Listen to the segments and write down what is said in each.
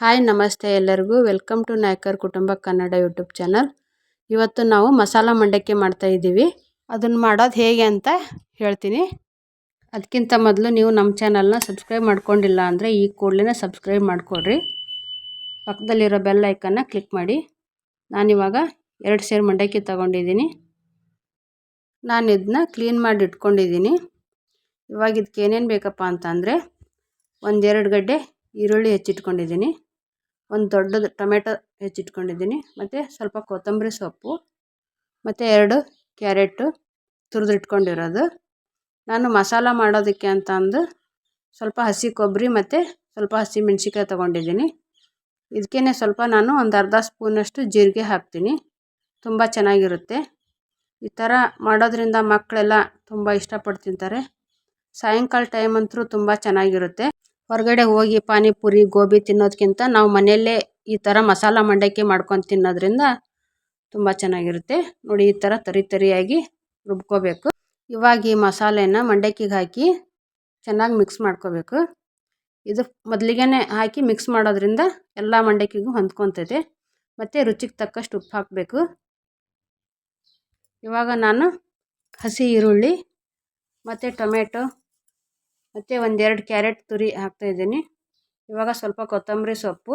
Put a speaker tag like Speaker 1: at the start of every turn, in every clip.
Speaker 1: Hi, ನಮಸ್ತೆ ಎಲ್ಲರಿಗೂ. Welcome to Naikar ಕುಟುಂಬ ಕನ್ನಡ ಯೂಟ್ಯೂಬ್ ಚಾನಲ್. ಇವತ್ತು ನಾವು ಮಸಾಲ ಮಂಡಕ್ಕಿ ಮಾಡ್ತಾ ಇದ್ದೀವಿ. ಅದನ್ನು ಮಾಡೋದು ಹೇಗೆ ಅಂತ ಹೇಳ್ತೀನಿ. ಅದಕ್ಕಿಂತ ಮೊದಲು ನೀವು ನಮ್ಮ ಚಾನಲ್ನ ಸಬ್ಸ್ಕ್ರೈಬ್ ಮಾಡ್ಕೊಂಡಿಲ್ಲ ಅಂದರೆ ಈ ಕೂಡಲೇ ಸಬ್ಸ್ಕ್ರೈಬ್ ಮಾಡಿಕೊಡ್ರಿ. ಪಕ್ಕದಲ್ಲಿರೋ ಬೆಲ್ ಐಕನ್ನ ಕ್ಲಿಕ್ ಮಾಡಿ. ನಾನಿವಾಗ ಎರಡು ಸೇರು ಮಂಡಕ್ಕಿ ತೊಗೊಂಡಿದ್ದೀನಿ. ನಾನು ಇದನ್ನ ಕ್ಲೀನ್ ಮಾಡಿ ಇಟ್ಕೊಂಡಿದ್ದೀನಿ. ಇವಾಗ ಇದಕ್ಕೆ ಏನೇನು ಬೇಕಪ್ಪ ಅಂತಂದರೆ ಒಂದೆರಡು ಗಡ್ಡೆ ಈರುಳ್ಳಿ ಹೆಚ್ಚಿಟ್ಕೊಂಡಿದ್ದೀನಿ. ಒಂದು ದೊಡ್ಡದು ಟೊಮೆಟೊ ಹೆಚ್ಚಿಟ್ಕೊಂಡಿದ್ದೀನಿ. ಮತ್ತು ಸ್ವಲ್ಪ ಕೊತ್ತಂಬರಿ ಸೊಪ್ಪು, ಮತ್ತು ಎರಡು ಕ್ಯಾರೆಟು ತುರಿದಿಟ್ಕೊಂಡಿರೋದು. ನಾನು ಮಸಾಲ ಮಾಡೋದಕ್ಕೆ ಅಂತ ಅಂದು ಸ್ವಲ್ಪ ಹಸಿ ಕೊಬ್ಬರಿ ಮತ್ತು ಸ್ವಲ್ಪ ಹಸಿ ಮೆಣಸಿಕಾಯಿ ತೊಗೊಂಡಿದ್ದೀನಿ. ಇದಕ್ಕೇ ಸ್ವಲ್ಪ ನಾನು ಒಂದು ಅರ್ಧ ಸ್ಪೂನಷ್ಟು ಜೀರಿಗೆ ಹಾಕ್ತೀನಿ. ತುಂಬ ಚೆನ್ನಾಗಿರುತ್ತೆ. ಈ ಥರ ಮಾಡೋದ್ರಿಂದ ಮಕ್ಕಳೆಲ್ಲ ತುಂಬ ಇಷ್ಟಪಟ್ಟು ತಿಂತಾರೆ ಸಾಯಂಕಾಲ ಟೈಮ್ ಅಂತೂ ತುಂಬ ಚೆನ್ನಾಗಿರುತ್ತೆ. ಹೊರಗಡೆ ಹೋಗಿ ಪಾನಿಪುರಿ, ಗೋಬಿ ತಿನ್ನೋದಕ್ಕಿಂತ ನಾವು ಮನೆಯಲ್ಲೇ ಈ ಥರ ಮಸಾಲ ಮಂಡಕ್ಕಿ ಮಾಡ್ಕೊಂಡು ತಿನ್ನೋದ್ರಿಂದ ತುಂಬ ಚೆನ್ನಾಗಿರುತ್ತೆ. ನೋಡಿ ಈ ಥರ ತರಿ ತರಿಯಾಗಿ ರುಬ್ಕೋಬೇಕು. ಇವಾಗ ಈ ಮಸಾಲೆನ ಮಂಡಕ್ಕಿಗೆ ಹಾಕಿ ಚೆನ್ನಾಗಿ ಮಿಕ್ಸ್ ಮಾಡ್ಕೋಬೇಕು. ಇದು ಮೊದಲಿಗೆ ಹಾಕಿ ಮಿಕ್ಸ್ ಮಾಡೋದ್ರಿಂದ ಎಲ್ಲ ಮಂಡಕ್ಕಿಗೂ ಹೊಂದ್ಕೊತೈತೆ ಮತ್ತು ರುಚಿಗೆ ತಕ್ಕಷ್ಟು ಉಪ್ಪು ಹಾಕಬೇಕು. ಇವಾಗ ನಾನು ಹಸಿ ಈರುಳ್ಳಿ, ಮತ್ತು ಟೊಮೆಟೊ ಮತ್ತು ಒಂದೆರಡು ಕ್ಯಾರೆಟ್ ತುರಿ ಹಾಕ್ತಾಯಿದ್ದೀನಿ ಇವಾಗ ಸ್ವಲ್ಪ ಕೊತ್ತಂಬರಿ ಸೊಪ್ಪು,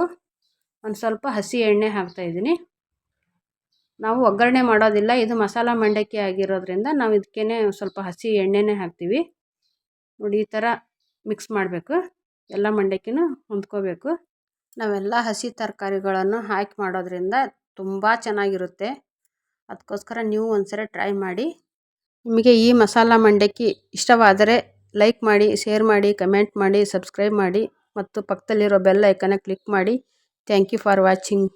Speaker 1: ಒಂದು ಸ್ವಲ್ಪ ಹಸಿ ಎಣ್ಣೆ ಹಾಕ್ತಾಯಿದ್ದೀನಿ ನಾವು ಒಗ್ಗರಣೆ ಮಾಡೋದಿಲ್ಲ, ಇದು ಮಸಾಲ ಮಂಡಕ್ಕಿ ಆಗಿರೋದ್ರಿಂದ ನಾವು ಇದಕ್ಕೇ ಸ್ವಲ್ಪ ಹಸಿ ಎಣ್ಣೆನೇ ಹಾಕ್ತೀವಿ. ನೋಡಿ, ಈ ಥರ ಮಿಕ್ಸ್ ಮಾಡಬೇಕು. ಎಲ್ಲ ಮಂಡಕ್ಕಿನೂ ಹೊಂದ್ಕೋಬೇಕು. ನಾವೆಲ್ಲ ಹಸಿ ತರಕಾರಿಗಳನ್ನು ಹಾಕಿ ಮಾಡೋದ್ರಿಂದ ತುಂಬ ಚೆನ್ನಾಗಿರುತ್ತೆ. ಅದಕ್ಕೋಸ್ಕರ ನೀವು ಒಂದ್ಸರಿ ಟ್ರೈ ಮಾಡಿ. ನಿಮಗೆ ಈ ಮಸಾಲ ಮಂಡಕ್ಕಿ ಇಷ್ಟವಾದರೆ ಲೈಕ್ ಮಾಡಿ ಶೇರ್ ಮಾಡಿ ಕಮೆಂಟ್ ಮಾಡಿ ಸಬ್ಸ್ಕ್ರೈಬ್ ಮಾಡಿ ಮತ್ತು ಪಕ್ಕದಲ್ಲಿರೋ ಬೆಲ್ ಐಕನ್ನ ಕ್ಲಿಕ್ ಮಾಡಿ. Thank you for watching